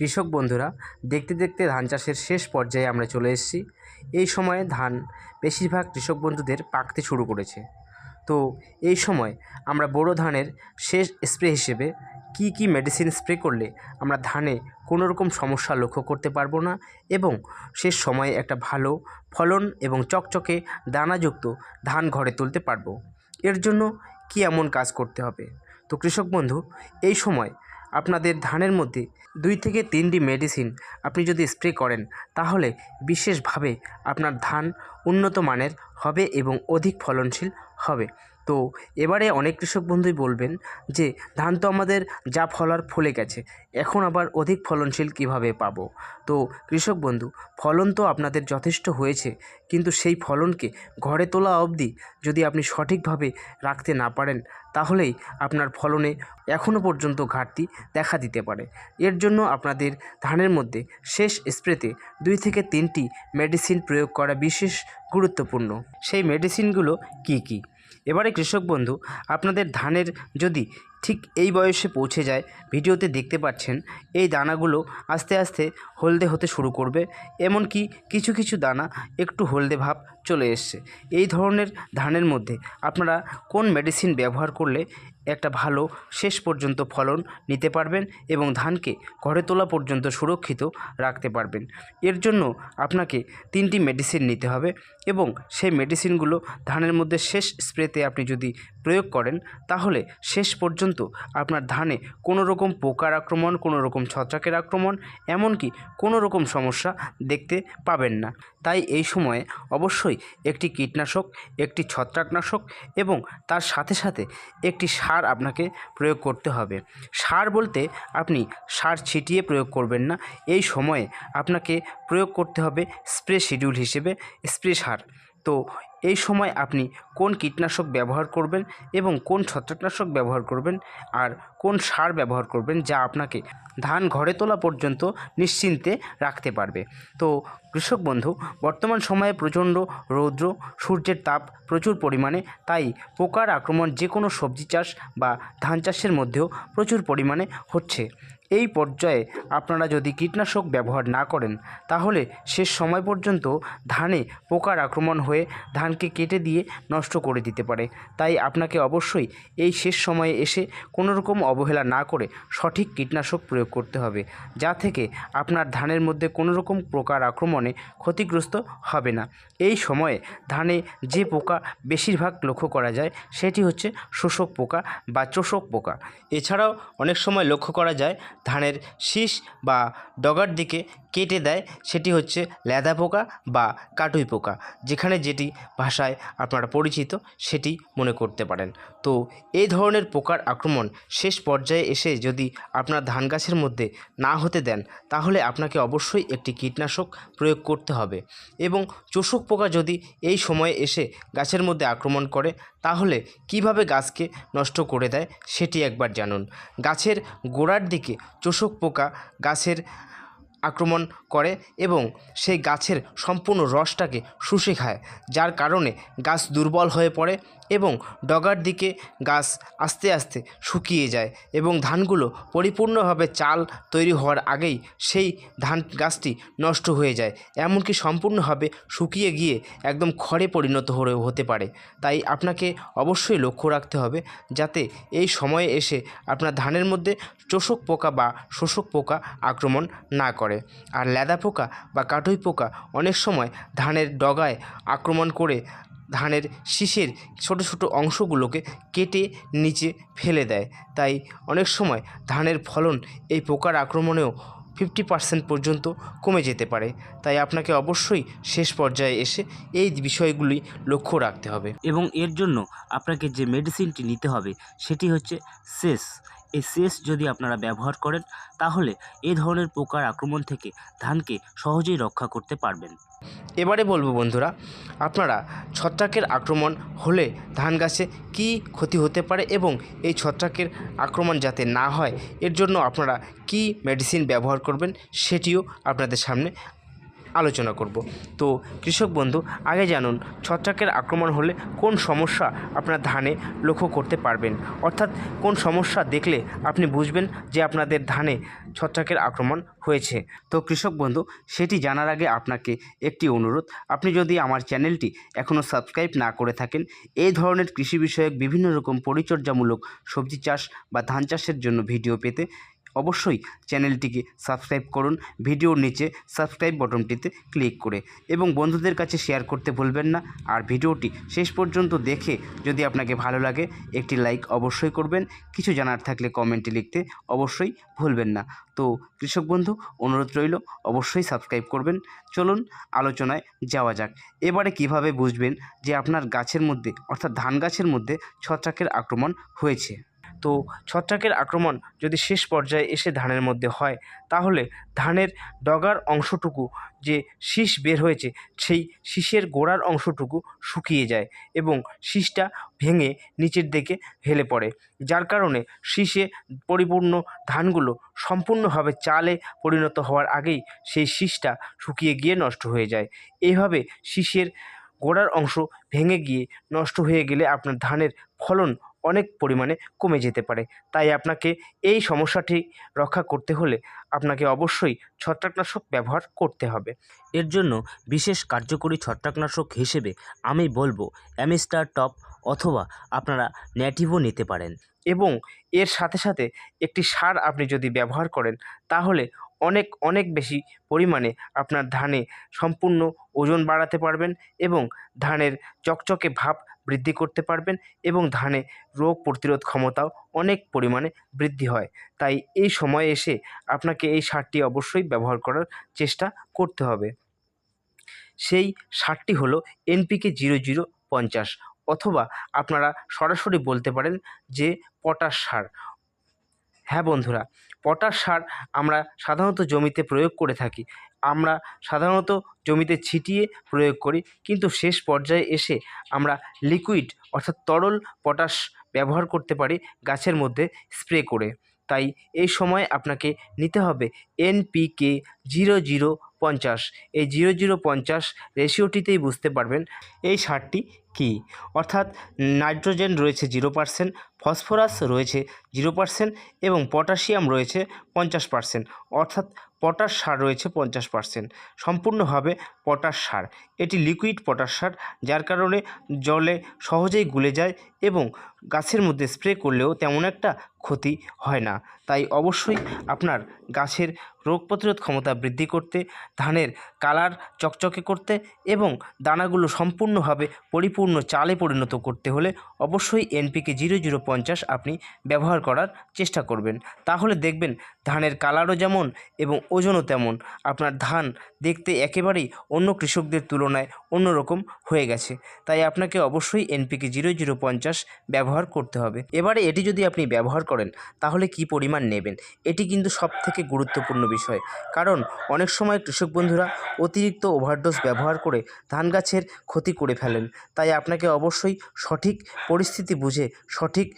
কৃষক বন্ধুরা, দেখতে দেখতে ধান চাষের শেষ পর্যায়ে আমরা চলে এসেছি। এই সময়ে ধান বেশিরভাগ কৃষক বন্ধুদের পাকতে শুরু করেছে। তো এই সময় আমরা বোরো ধানের শেষ স্প্রে হিসেবে কী কী মেডিসিন স্প্রে করলে আমরা ধানে কোনো রকম সমস্যা লক্ষ্য করতে পারব না এবং শেষ সময়ে একটা ভালো ফলন এবং চকচকে দানাযুক্ত ধান ঘরে তুলতে পারব? এর জন্য কী এমন কাজ করতে হবে? তো কৃষক বন্ধু, এই সময় আপনাদের ধানের মধ্যে দুই থেকে তিনটি মেডিসিন আপনি যদি স্প্রে করেন, তাহলে বিশেষভাবে আপনার ধান উন্নত মানের হবে এবং অধিক ফলনশীল হবে। তো এবারে অনেক কৃষক বন্ধুই বলবেন যে, ধান তো আমাদের যা ফলার ফলে গেছে, এখন আবার অধিক ফলনশীল কীভাবে পাবো? তো কৃষক বন্ধু, ফলন তো আপনাদের যথেষ্ট হয়েছে, কিন্তু সেই ফলনকে ঘরে তোলা অবধি যদি আপনি সঠিকভাবে রাখতে না পারেন, তাহলেই আপনার ফলনে এখনও পর্যন্ত ঘাটতি দেখা দিতে পারে। এর জন্য আপনাদের ধানের মধ্যে শেষ স্প্রেতে দুই থেকে তিনটি মেডিসিন প্রয়োগ করা বিশেষ গুরুত্বপূর্ণ। সেই মেডিসিনগুলো কী কী? এবারে কৃষক বন্ধু, আপনাদের ধানের যদি ঠিক এই বয়সে পৌঁছে যায়, ভিডিওতে দেখতে পাচ্ছেন, এই দানাগুলো আস্তে আস্তে হলদে হতে শুরু করবে। এমনকি কিছু কিছু দানা একটু হলদে ভাব চলে এসছে। এই ধরনের ধানের মধ্যে আপনারা কোন মেডিসিন ব্যবহার করলে একটা ভালো শেষ পর্যন্ত ফলন নিতে পারবেন এবং ধানকে ঘরে তোলা পর্যন্ত সুরক্ষিত রাখতে পারবেন। এর জন্য আপনাকে তিনটি মেডিসিন নিতে হবে এবং সেই মেডিসিনগুলো ধানের মধ্যে শেষ স্প্রেতে আপনি যদি প্রয়োগ করেন, তাহলে শেষ পর্যন্ত আপনার ধানে কোনো রকম পোকার আক্রমণ কোনো রকম ছত্রাকের আক্রমণ, এমনকি কোনো রকম সমস্যা দেখতে পাবেন না। তাই এই সময়ে অবশ্যই একটি কীটনাশক, একটি ছত্রাকনাশক এবং তার সাথে সাথে একটি সার আপনাকে প্রয়োগ করতে হবে। সার বলতে আপনি সার ছিটিয়ে প্রয়োগ করবেন না, এই সময়ে আপনাকে প্রয়োগ করতে হবে স্প্রে শিডিউল হিসেবে, স্প্রে সার। তো এই সময় আপনি কোন কীটনাশক ব্যবহার করবেন এবং কোন ছত্রাকনাশক ব্যবহার করবেন আর কোন সার ব্যবহার করবেন যা আপনাকে ধান ঘরে তোলা পর্যন্ত নিশ্চিন্তে রাখতে পারবে। তো কৃষক বন্ধু, বর্তমান সময়ে প্রচণ্ড রৌদ্র, সূর্যের তাপ প্রচুর পরিমাণে, তাই পোকার আক্রমণ যে কোনো সবজি চাষ বা ধান চাষের মধ্যেও প্রচুর পরিমাণে হচ্ছে। এই পর্যায়ে আপনারা যদি কীটনাশক ব্যবহার না করেন, তাহলে শেষ সময় পর্যন্ত ধানে পোকার আক্রমণ হয়ে ধানকে কেটে দিয়ে নষ্ট করে দিতে পারে। তাই আপনাকে অবশ্যই এই শেষ সময়ে এসে কোনো রকম অবহেলা না করে সঠিক কীটনাশক প্রয়োগ করতে হবে, যা থেকে আপনার ধানের মধ্যে কোনো রকম পোকার আক্রমণে ক্ষতিগ্রস্ত হবে না। এই সময়ে ধানে যে পোকা বেশিরভাগ লক্ষ্য করা যায়, সেটি হচ্ছে শোষক পোকা বা চোষক পোকা। এছাড়াও অনেক সময় লক্ষ্য করা যায় ধানের শীষ বা ডগার দিকে কেটে দেয়, সেটি হচ্ছে ল্যাদা পোকা বা কাটুই পোকা। যেখানে যেটি ভাষায় আপনারা পরিচিত, সেটি মনে করতে পারেন। তো এই ধরনের পোকার আক্রমণ শেষ পর্যায়ে এসে যদি আপনার ধান গাছের মধ্যে না হতে দেন, তাহলে আপনাকে অবশ্যই একটি কীটনাশক প্রয়োগ করতে হবে। এবং চোষক পোকা যদি এই সময়ে এসে গাছের মধ্যে আক্রমণ করে, তাহলে কীভাবে গাছকে নষ্ট করে দেয়, সেটি একবার জানুন। গাছের গোড়ার দিকে চোষক পোকা গাছের আক্রমণ করে এবং সেই গাছের সম্পূর্ণ রসটাকে শুষে খায়, যার কারণে গাছ দুর্বল হয়ে পড়ে এবং ডগার দিকে গাছ আস্তে আস্তে শুকিয়ে যায় এবং ধানগুলো পরিপূর্ণভাবে চাল তৈরি হওয়ার আগেই সেই ধান গাছটি নষ্ট হয়ে যায়। এমনকি সম্পূর্ণভাবে শুকিয়ে গিয়ে একদম খড়ে পরিণত হতে পারে। তাই আপনাকে অবশ্যই লক্ষ্য রাখতে হবে যাতে এই সময়ে এসে আপনার ধানের মধ্যে চোষক পোকা বা শোষক পোকা আক্রমণ না করে। আর ল্যাদা পোকা বা কাটুই পোকা অনেক সময় ধানের ডগায় আক্রমণ করে ধানের শীষের ছোট ছোট অংশগুলোকে কেটে নিচে ফেলে দেয়। তাই অনেক সময় ধানের ফলন এই পোকার আক্রমণেও ফিফটি পার্সেন্ট পর্যন্ত কমে যেতে পারে। তাই আপনাকে অবশ্যই শেষ পর্যায়ে এসে এই বিষয়গুলি লক্ষ্য রাখতে হবে। এবং এর জন্য আপনাকে যে মেডিসিনটি নিতে হবে, সেটি হচ্ছে সেস। এই সেস যদি আপনারা ব্যবহার করেন, তাহলে এই ধরনের পোকার আক্রমণ থেকে ধানকে সহজেই রক্ষা করতে পারবেন। এবারে বলব বন্ধুরা, আপনারা ছত্রাকের আক্রমণ হলে ধান গাছে কী ক্ষতি হতে পারে এবং এই ছত্রাকের আক্রমণ যাতে না হয়, এর জন্য আপনারা কী মেডিসিন ব্যবহার করবেন সেটিও আপনাদের সামনে আলোচনা করব। তো কৃষক বন্ধু, আগে জানুন, ছত্রাকের আক্রমণ হলে কোন সমস্যা আপনার ধানে লক্ষ্য করতে পারবেন? অর্থাৎ কোন সমস্যা দেখলে আপনি বুঝবেন যে আপনাদের ধানে ছত্রাকের আক্রমণ হয়েছে। তো কৃষক বন্ধু, সেটি জানার আগে আপনাকে একটি অনুরোধ। আপনি যদি আমার চ্যানেলটি এখনও সাবস্ক্রাইব না করে থাকেন, এই ধরনের কৃষি বিষয়ক বিভিন্ন রকম পরিচর্যামূলক সবজি চাষ বা ধান চাষের জন্য ভিডিও পেতে অবশ্যই চ্যানেলটিকে সাবস্ক্রাইব করুন, ভিডিওর নিচে সাবস্ক্রাইব বটনটিতে ক্লিক করে এবং বন্ধুদের কাছে শেয়ার করতে ভুলবেন না। আর ভিডিওটি শেষ পর্যন্ত দেখে যদি আপনাকে ভালো লাগে, একটি লাইক অবশ্যই করবেন, কিছু জানার থাকলে কমেন্টে লিখতে অবশ্যই ভুলবেন না। তো কৃষক বন্ধু, অনুরোধ রইল, অবশ্যই সাবস্ক্রাইব করবেন। চলুন আলোচনায় যাওয়া যাক। এবারে কীভাবে বুঝবেন যে আপনার গাছের মধ্যে, অর্থাৎ ধান গাছের মধ্যে ছত্রাকের আক্রমণ হয়েছে? তো ছত্রাকের আক্রমণ যদি শেষ পর্যায়ে এসে ধানের মধ্যে হয়, তাহলে ধানের ডগার অংশটুকু যে শীষ বের হয়েছে, সেই শীষের গোড়ার অংশটুকু শুকিয়ে যায় এবং শীষটা ভেঙে নিচের দিকে হেলে পড়ে। যার কারণে শীষে পরিপূর্ণ ধানগুলো সম্পূর্ণভাবে চালে পরিণত হওয়ার আগেই সেই শীষটা শুকিয়ে গিয়ে নষ্ট হয়ে যায়। এইভাবে শীষের গোড়ার অংশ ভেঙে গিয়ে নষ্ট হয়ে গেলে আপনার ধানের ফলন অনেক পরিমাণে কমে যেতে পারে। তাই আপনাকে এই সমস্যাটি রক্ষা করতে হলে আপনাকে অবশ্যই ছত্রাকনাশক ব্যবহার করতে হবে। এর জন্য বিশেষ কার্যকরী ছত্রাকনাশক হিসেবে আমি বলব অ্যামিস্টার টপ অথবা আপনারা ন্যাটিভও নিতে পারেন। এবং এর সাথে সাথে একটি সার আপনি যদি ব্যবহার করেন, তাহলে অনেক অনেক বেশি পরিমাণে আপনার ধানে সম্পূর্ণ ওজন বাড়াতে পারবেন এবং ধানের চকচকে ভাব বৃদ্ধি করতে পারবেন এবং ধানে রোগ প্রতিরোধ ক্ষমতাও অনেক পরিমাণে বৃদ্ধি হয়। তাই এই সময়ে এসে আপনাকে এই সারটি অবশ্যই ব্যবহার করার চেষ্টা করতে হবে। সেই সারটি হলো এনপিকে জিরো জিরো পঞ্চাশ অথবা আপনারা সরাসরি বলতে পারেন যে পটাশ সার। হ্যাঁ বন্ধুরা, পটাশ সার আমরা সাধারণত জমিতে প্রয়োগ করে থাকি। আমরা সাধারণত জমিতে ছিটিয়ে প্রয়োগ করি, কিন্তু শেষ পর্যায়ে এসে আমরা লিকুইড অর্থাৎ তরল পটাশ ব্যবহার করতে পারি গাছের মধ্যে স্প্রে করে। তাই এই সময় আপনাকে নিতে হবে এনপিকে জিরো জিরো পঞ্চাশ। এই জিরো জিরো পঞ্চাশ রেশিওটিতেই বুঝতে পারবেন এই সারটি কী। অর্থাৎ নাইট্রোজেন রয়েছে জিরো পার্সেন্ট ফসফরাস রয়েছে জিরো পার্সেন্ট এবং পটাশিয়াম রয়েছে পঞ্চাশ পার্সেন্ট অর্থাৎ পটাশ সার রয়েছে পঞ্চাশ পার্সেন্ট। সম্পূর্ণভাবে পটাশ সার। এটি লিকুইড পটাশ সার, যার কারণে জলে সহজেই গুলে যায় এবং গাছের মধ্যে স্প্রে করলেও তেমন একটা ক্ষতি হয় না। তাই অবশ্যই আপনার গাছের রোগ প্রতিরোধ ক্ষমতা বৃদ্ধি করতে, ধানের কালার চকচকে করতে এবং দানাগুলো সম্পূর্ণভাবে পরিপূর্ণ চালে পরিণত করতে হলে অবশ্যই এনপিকে জিরো জিরো পঞ্চাশ আপনি ব্যবহার করার চেষ্টা করবেন। তাহলে দেখবেন ধানের কালারও যেমন এবং ওজনও তেমন। আপনার ধান দেখতে একেবারেই অন্য কৃষকদের তুলনায় অন্যরকম হয়ে গেছে। তাই আপনাকে অবশ্যই এনপিকে জিরো জিরো পঞ্চাশ ব্যবহার করতে হবে। এবারে এটি যদি আপনি ব্যবহার করেন, তাহলে কি পরিমাণ নেবেন? এটি কিন্তু সব থেকে গুরুত্বপূর্ণ বিষয়। কারণ অনেক সময় কৃষক বন্ধুরা অতিরিক্ত ওভারডোজ ব্যবহার করে ধান গাছের ক্ষতি করে ফেলেন। তাই আপনাকে অবশ্যই সঠিক পরিস্থিতি বুঝে সঠিক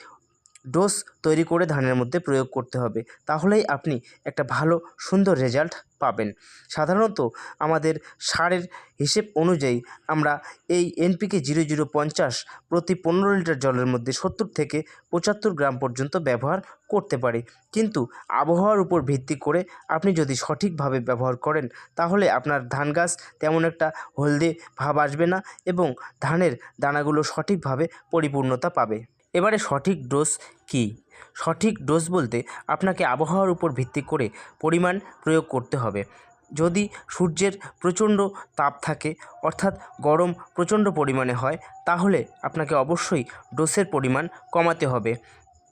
ডোজ তৈরি করে ধানের মধ্যে প্রয়োগ করতে হবে। তাহলেই আপনি একটা ভালো, সুন্দর রেজাল্ট পাবেন। সাধারণত আমাদের সারের হিসেব অনুযায়ী আমরা এই এনপিকে জিরো জিরো পঞ্চাশ প্রতি পনেরো লিটার জলের মধ্যে সত্তর থেকে পঁচাত্তর গ্রাম পর্যন্ত ব্যবহার করতে পারি। কিন্তু আবহাওয়ার উপর ভিত্তি করে আপনি যদি সঠিকভাবে ব্যবহার করেন, তাহলে আপনার ধান গাছ তেমন একটা হলদে ভাব আসবে না এবং ধানের দানাগুলো সঠিকভাবে পরিপূর্ণতা পাবে। এবারে সঠিক ডোজ কী? সঠিক ডোজ বলতে আপনাকে আবহাওয়ার উপর ভিত্তি করে পরিমাণ প্রয়োগ করতে হবে। যদি সূর্যের প্রচণ্ড তাপ থাকে, অর্থাৎ গরম প্রচণ্ড পরিমাণে হয়, তাহলে আপনাকে অবশ্যই ডোসের পরিমাণ কমাতে হবে।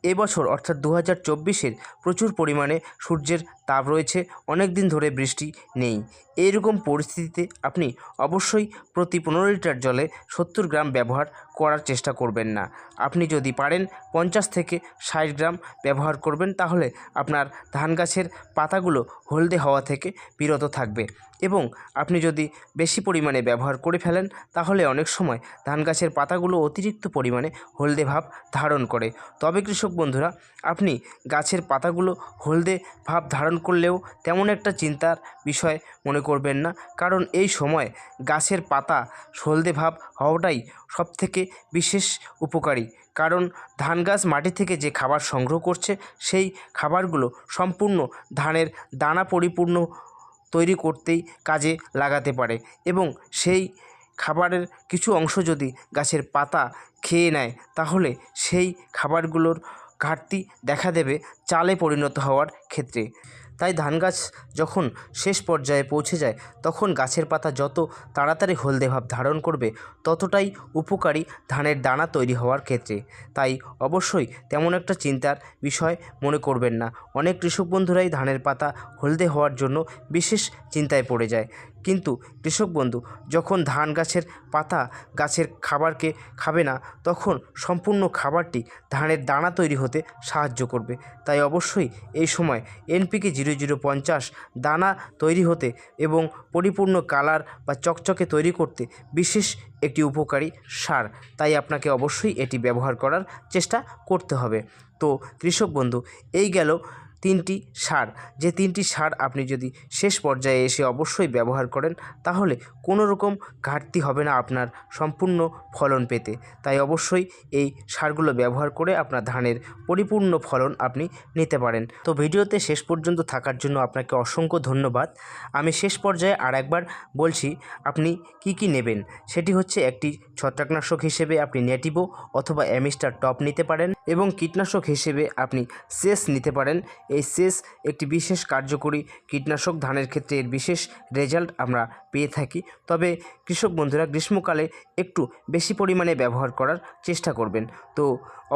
এবছর অর্থাৎ দু হাজার প্রচুর পরিমাণে সূর্যের তাপ রয়েছে অনেক দিন ধরে বৃষ্টি নেই। এইরকম পরিস্থিতিতে আপনি অবশ্যই প্রতি পনেরো লিটার জলে সত্তর গ্রাম ব্যবহার করার চেষ্টা করবেন না। আপনি যদি পারেন পঞ্চাশ থেকে ষাট গ্রাম ব্যবহার করবেন, তাহলে আপনার ধান গাছের পাতাগুলো হলদে হওয়া থেকে বিরত থাকবে। এবং আপনি যদি বেশি পরিমাণে ব্যবহার করে ফেলেন, তাহলে অনেক সময় ধান গাছের পাতাগুলো অতিরিক্ত পরিমাণে হলদে ভাব ধারণ করে। তবে কৃষক বন্ধুরা, আপনি গাছের পাতাগুলো হলদে ভাব ধারণ করলেও তেমন একটা চিন্তার বিষয় মনে করবেন না। কারণ এই সময় গাছের পাতা হলদে ভাব হওয়াটাই সবথেকে বিশেষ উপকারী। কারণ ধান গাছ মাটি থেকে যে খাবার সংগ্রহ করছে, সেই খাবারগুলো সম্পূর্ণ ধানের দানা পরিপূর্ণ তৈরি করতেই কাজে লাগাতে পারে এবং সেই খাবারের কিছু অংশ যদি গাছের পাতা খেয়ে নেয়, তাহলে সেই খাবারগুলোর ঘাটতি দেখা দেবে চালে পরিণত হওয়ার ক্ষেত্রে। তাই ধান গাছ যখন শেষ পর্যায়ে পৌঁছে যায়, তখন গাছের পাতা যত তাড়াতাড়ি হলদে ভাব ধারণ করবে, ততটাই উপকারী ধানের দানা তৈরি হওয়ার ক্ষেত্রে। তাই অবশ্যই তেমন একটা চিন্তার বিষয় মনে করবেন না। অনেক কৃষক বন্ধুরাই ধানের পাতা হলদে হওয়ার জন্য বিশেষ চিন্তায় পড়ে যায়। কিন্তু কৃষক বন্ধু, যখন ধান গাছের পাতা গাছের খাবারকে খাবে না, তখন সম্পূর্ণ খাবারটি ধানের দানা তৈরি হতে সাহায্য করবে। তাই অবশ্যই এই সময় এনপিকে জিরো জিরো পঞ্চাশ দানা তৈরি হতে এবং পরিপূর্ণ কালার বা চকচকে তৈরি করতে বিশেষ একটি উপকারী সার। তাই আপনাকে অবশ্যই এটি ব্যবহার করার চেষ্টা করতে হবে। তো কৃষক বন্ধু, এই গেল তিনটি সার। যে তিনটি সার আপনি যদি শেষ পর্যায়ে এসে অবশ্যই ব্যবহার করেন, তাহলে কোনো রকম ঘাটতি হবে না আপনার সম্পূর্ণ ফলন পেতে। তাই অবশ্যই এই সারগুলো ব্যবহার করে আপনার ধানের পরিপূর্ণ ফলন আপনি নিতে পারেন। তো ভিডিওতে শেষ পর্যন্ত থাকার জন্য আপনাকে অসংখ্য ধন্যবাদ। আমি শেষ পর্যায়ে আর একবার বলছি, আপনি কি কি নেবেন? সেটি হচ্ছে একটি ছত্রাকনাশক হিসেবে আপনি নেটিভো অথবা অ্যামিস্টার টপ নিতে পারেন। এবং কীটনাশক হিসেবে আপনি সেস নিতে পারেন। এই সেস একটি বিশেষ কার্যকরী কীটনাশক। ধানের ক্ষেত্রে এর বিশেষ রেজাল্ট আমরা পেয়ে থাকি। তবে কৃষক বন্ধুরা, গ্রীষ্মকালে একটু বেশি পরিমাণে ব্যবহার করার চেষ্টা করবেন। তো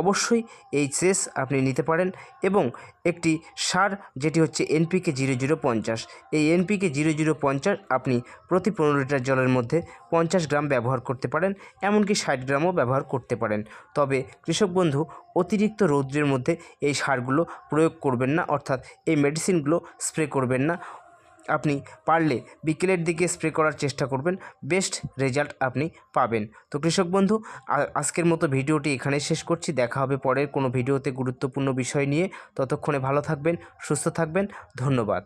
অবশ্যই এই সেস আপনি নিতে পারেন এবং একটি সার যেটি হচ্ছে এনপিকে জিরো জিরো পঞ্চাশ। এই এনপিকে জিরো জিরো পঞ্চাশ আপনি প্রতি পনেরো লিটার জলের মধ্যে পঞ্চাশ গ্রাম ব্যবহার করতে পারেন, এমনকি ষাট গ্রামও ব্যবহার করতে পারেন। তবে কৃষক বন্ধু, অতিরিক্ত রৌদ্রের মধ্যে এই সারগুলো প্রয়োগ করবেন না, অর্থাৎ এই মেডিসিনগুলো স্প্রে করবেন না। আপনি পারলে বিকেলের দিকে স্প্রে করার চেষ্টা করবেন, বেস্ট রেজাল্ট আপনি পাবেন। তো কৃষক বন্ধু আজকের মতো ভিডিওটি এখানে শেষ করছি। দেখা হবে পরের কোনো ভিডিওতে গুরুত্বপূর্ণ বিষয় নিয়ে। ততক্ষণে ভালো থাকবেন, সুস্থ থাকবেন। ধন্যবাদ।